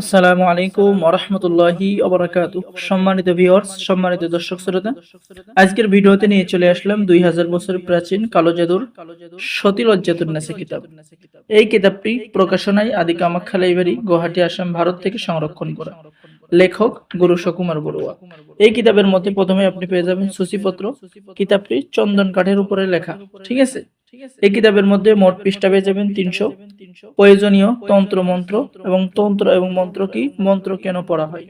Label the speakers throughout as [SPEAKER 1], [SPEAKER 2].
[SPEAKER 1] আসসালামু আলাইকুম ওরহমতুল্লাহি ওবরাকাতু সম্মানিত ভিউয়ার্স সম্মানিত দর্শক শ্রোতা, আজকের ভিডিওতে নিয়ে চলে আসলাম দুই হাজার বছর প্রাচীন কালো জাদুর সতীলজ্জাতুর নাসে কিতাব। এই কিতাবটি প্রকাশনায় আদি কামাখ্যা লাইব্রেরি, গুয়াহাটি, আসাম, ভারত থেকে সংরক্ষণ করা। লেখক গুরু সুকুমার বড়ুয়া। এই কিতাবের মধ্যে প্রথমে আপনি পেয়ে যাবেন সূচিপত্র। কিতাবটি চন্দন কাঠের উপরে লেখা। ঠিক আছে? এই কিতাবের মধ্যে মোট পৃষ্ঠা পেয়ে যাবেন তিনশো। প্রয়োজনীয় তন্ত্র মন্ত্র এবং তন্ত্র এবং মন্ত্র কি? মন্ত্র কেন পড়া হয়?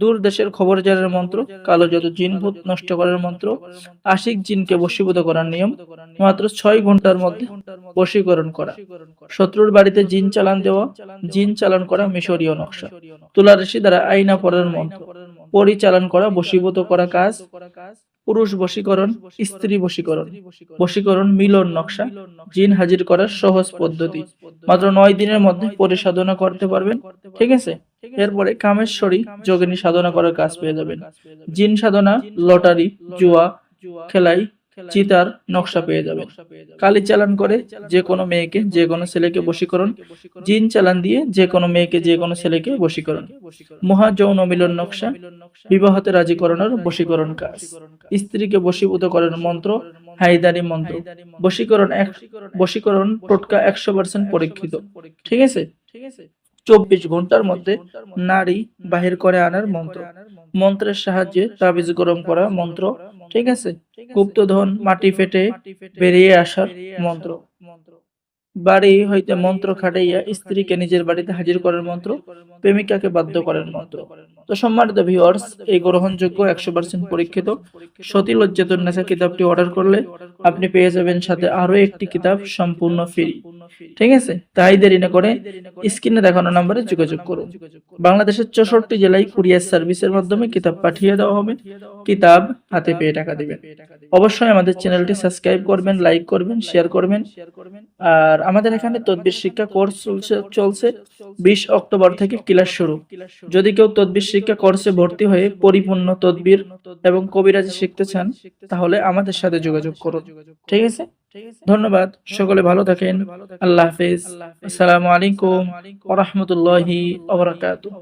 [SPEAKER 1] দূর দেশের খবর জানার মন্ত্র, কালো যত জিন ভূত নষ্ট করার মন্ত্র, আশিক জিনকে বশীভূত করার নিয়ম, মাত্র ছয় ঘণ্টার মধ্যে বশীকরণ করা। শত্রুর বাড়িতে জিন চালান দেওয়া, জিন চালান করা মিশরীয় নকশা। তুলারাশি দ্বারা আইনা পড়ার মন্ত্র, পরিচালন করা, বশীভূত করা কাজ পুরুষ বশীকরণ স্ত্রী বশীকরণ। বশীকরণ। মিলন নকশা জিন হাজির করার সহজ পদ্ধতি। মাত্র নয় দিনের মধ্যে পরিসাধনা করতে পারবেন ঠিক আছে? এরপরে কামেশ্বরী যোগিনী সাধনা করার কাজ পেয়ে যাবেন। জিন সাধনা লটারি জুয়া খেলাই চিতার নকশা পেয়ে যাবেন কালি চালান করে যে কোনো মেয়েকে যে কোনো ছেলেকে বশীকরণ জিন চালান দিয়ে যে কোনো মেয়েকে যে কোনো ছেলেকে বশীকরণ। মহা যৌন মিলন নকশা বিবাহতে রাজি করানোর বশীকরণ কাজ। স্ত্রীকে বশীভূত করার মন্ত্র হাইদারি মন্ত্র বশীকরণ বশীকরণ টোটকা একশো পার্সেন্ট পরীক্ষিত। ঠিক আছে? চব্বিশ ঘণ্টার মধ্যে নারী বাহির করে আনার মন্ত্র। মন্ত্রের সাহায্যে তাবিজ গরম করা মন্ত্র। ঠিক আছে? গুপ্তধন মাটি ফেটে বেরিয়ে আসার মন্ত্র। বাড়ি হইতে মন্ত্র খাটাইয়া স্ত্রীকে নিজের বাড়িতে হাজির করার মন্ত্র। প্রেমিকাকে বাধ্য করার মন্ত্র। তো সম্মানিত ভিউয়ার্স এই গ্রহণযোগ্য একশো পার্সেন্ট পরীক্ষিত সতী লজ্জাতুর নেশা কিতাবটি অর্ডার করলে আপনি পেয়ে যাবেন সাথে আরও একটি কিতাব সম্পূর্ণ ফ্রি ঠিক আছে? তাই দেরি না করে স্ক্রিনে দেখানো যোগাযোগ করুন। বাংলাদেশের চৌষট্টি জেলায় কুরিয়ার সার্ভিসের মাধ্যমে কিতাব পাঠিয়ে দেওয়া হবে। কিতাব হাতে পেয়ে টাকা দিবেন। অবশ্যই আমাদের চ্যানেলটি সাবস্ক্রাইব করবেন, লাইক করবেন, শেয়ার করবেন। আর আমাদের এখানে তদবির শিক্ষা কোর্স চলছে চলছে। বিশ অক্টোবর থেকে ক্লাস শুরু। যদি কেউ তদবির শিক্ষা কোর্সে ভর্তি হয়ে পরিপূর্ণ তদবির এবং কবিরাজি শিখতে চান, তাহলে আমাদের সাথে যোগাযোগ করুন। ঠিক আছে? ধন্যবাদ। সকলে ভালো থাকেন। আল্লাহ হাফিজ। আসসালামু আলাইকুম ওয়া রাহমাতুল্লাহি ওয়া বারাকাতুহু।